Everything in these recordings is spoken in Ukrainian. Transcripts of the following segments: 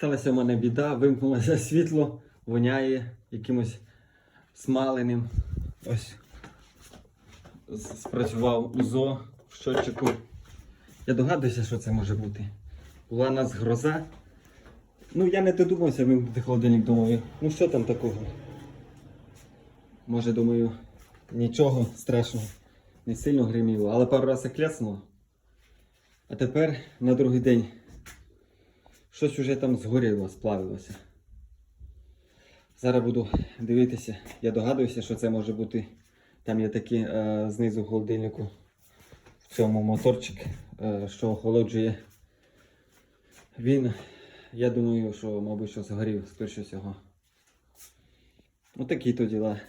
Сталася в мене біда, вимкнулося світло, воняє якимось смаленим. Ось спрацював УЗО в щотчику. Я догадуюся, що це може бути. Була у нас гроза. Ну, я не додумався вимкнути холодильник, думаю, ну що там такого? Може, думаю, нічого страшного, не сильно гриміло, але пару разів кляснуло. А тепер на другий день щось уже там згоріло, сплавилося. Зараз буду дивитися. Я догадуюся, що це може бути. Там є такі е, знизу холодильнику в цьому моторчик, е, що охолоджує. Він, я думаю, що, мабуть, що згорів, скоріше всього. Отакі то діла.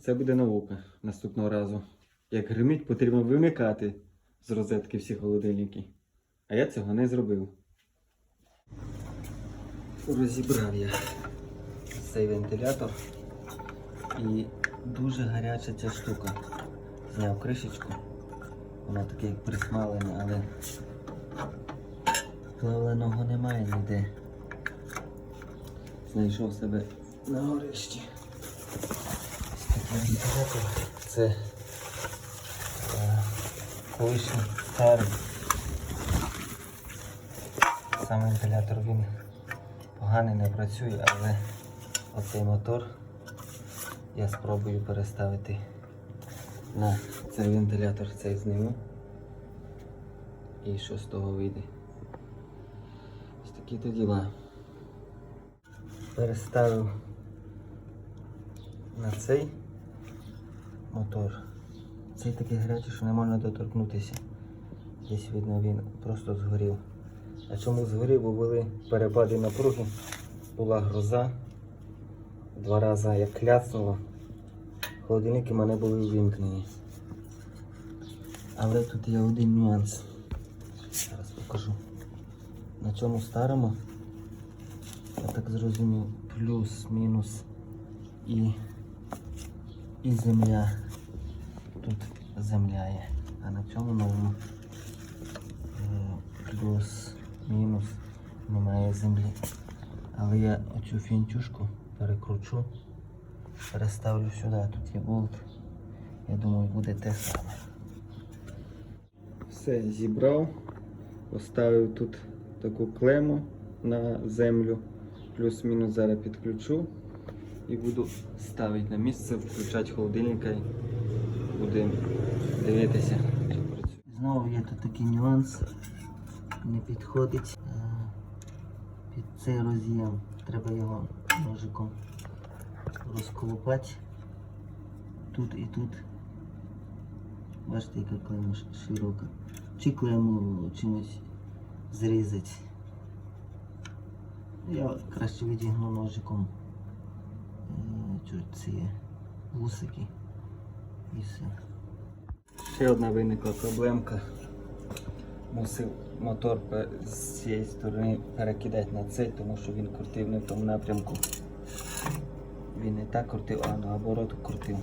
Це буде наука наступного разу. Як гримить, потрібно вимикати з розетки всі холодильники. А я цього не зробив. Розібрав я цей вентилятор. І дуже гаряча ця штука. Зняв кришечку. Воно таке як присмалене, але плавленого немає ніде. Знайшов себе на горищі. Це е, колишній старий. Сам вентилятор він поганий не працює, але оцей мотор я спробую переставити на цей вентилятор, цей зніму. І що з того вийде. Ось такі то діла. Переставив на цей мотор. Цей такий гарячий, що не можна доторкнутися. Десь видно він просто згорів. А чому згорів? Бо були перепади напруги, була гроза. Два рази як кляцнуло. Холодильники в мене були ввімкнені. Але тут є один нюанс. Зараз покажу. На цьому старому, я так зрозумів, плюс-мінус і, і земля. Тут земля є. А на цьому новому е, плюс-мінус немає землі. Але я оцю фінтюшку перекручу, переставлю сюди, тут є болт. Я думаю, буде те саме. Все, зібрав, поставив тут таку клему на землю, плюс-мінус зараз підключу і буду ставити на місце, включати холодильника і будемо дивитися. Знову є тут такий нюанс, не підходить е, під цей роз'єм. Треба його ножиком розколупати тут і тут. Бачите, яка клема ш- широка. Чи клему чимось зрізати. Я краще відігну ножиком е, ці вусики і все. Ще одна виникла проблемка. Мусив мотор з цієї сторони перекидати на цей, тому що він крутив не в тому напрямку. Він не так крутив, а наоборот крутив.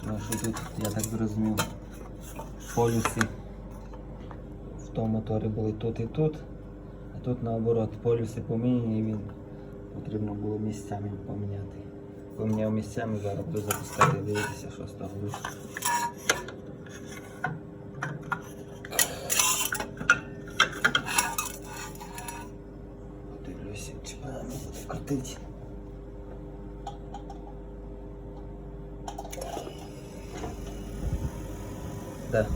Тому що тут, я так зрозумів, полюси в тому моторі були тут і тут, а тут наоборот полюси поміняні і він потрібно було місцями поміняти. Поміняв місцями, зараз буду запускати, дивитися, що з того вийшло. Подивлюся, чи правильно буде. Да.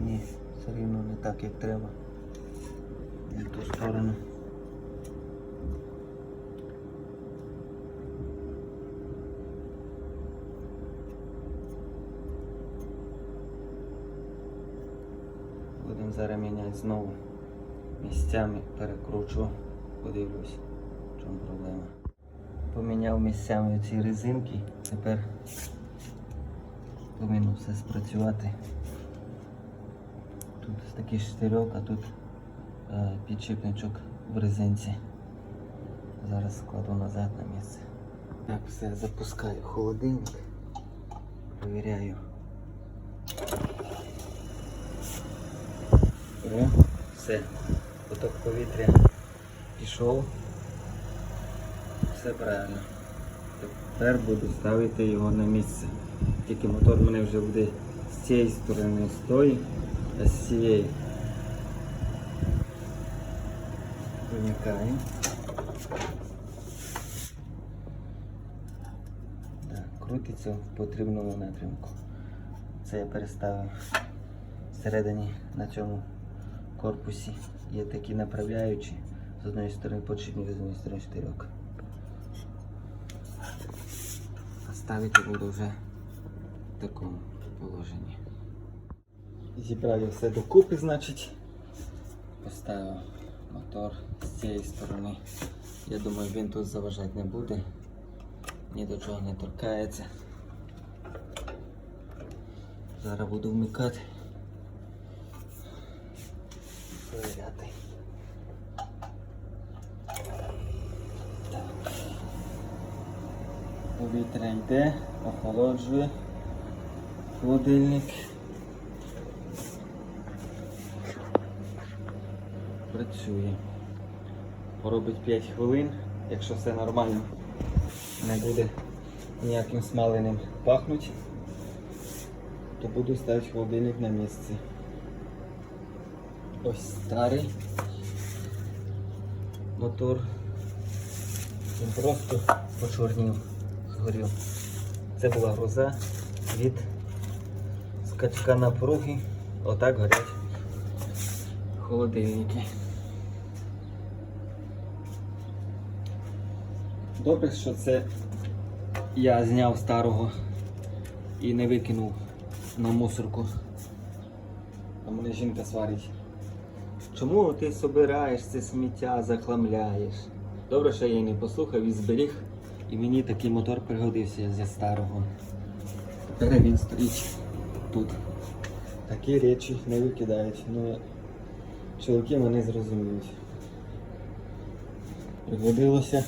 Ні, все рівно не так, як треба. Не в ту сторону. Будемо зараз міняти знову місцями, перекручу, подивлюсь, в чому проблема. Поміняв місцями ці резинки, тепер повинно все спрацювати. Тут такий штирьок, а тут е, підшипничок в резинці. Зараз складу назад на місце. Так, все, запускаю холодильник. Провіряю. О, все. Поток повітря пішов. Все правильно. Тепер буду ставити його на місце. Тільки мотор мене вже буде з цієї сторони з тої, а з цієї. Вимикаю. Так, крутиться в потрібному напрямку. Це я переставив всередині на цьому корпусі. Є такі направляючі. З одної сторони подшипник, з одної сторони штирьок. А ставити буду вже в такому положенні. Зібрав я все докупи, значить. Поставив мотор з цієї сторони. Я думаю, він тут заважати не буде. Ні до чого не торкається. Зараз буду вмикати. Перевіряти. Повітря йде, охолоджує холодильник. Працює. Поробить 5 хвилин, якщо все нормально, не буде ніяким смаленим пахнуть, то буду ставити холодильник на місце. Ось старий мотор. Він просто почорнів, згорів. Це була гроза від скачка напруги. Отак горять холодильники. Добре, що це я зняв старого і не викинув на мусорку. А мене жінка сварить. Чому ти собираєш це сміття, захламляєш? Добре, що я її не послухав і зберіг. І мені такий мотор пригодився зі старого. Тепер він стоїть тут. Такі речі не викидають. Ну, чоловіки вони зрозуміють. Пригодилося.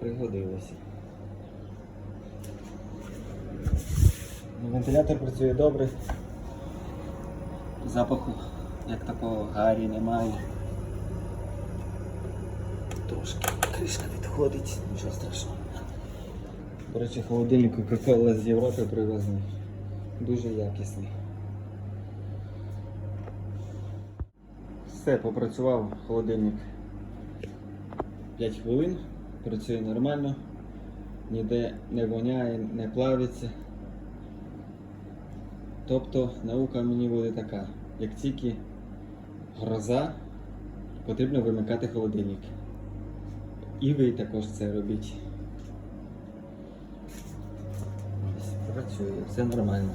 Пригодилося. Ну, Вентилятор працює добре. Запаху як такого гарі немає. Трошки кришка відходить, нічого страшного. До речі, холодильник Coca-Cola з Європи привезли. Дуже якісний. Все, попрацював холодильник 5 хвилин, працює нормально, ніде не воняє, не плавиться. Тобто наука мені буде така, як тільки гроза, потрібно вимикати холодильник. І ви також це робіть. Працює, все нормально.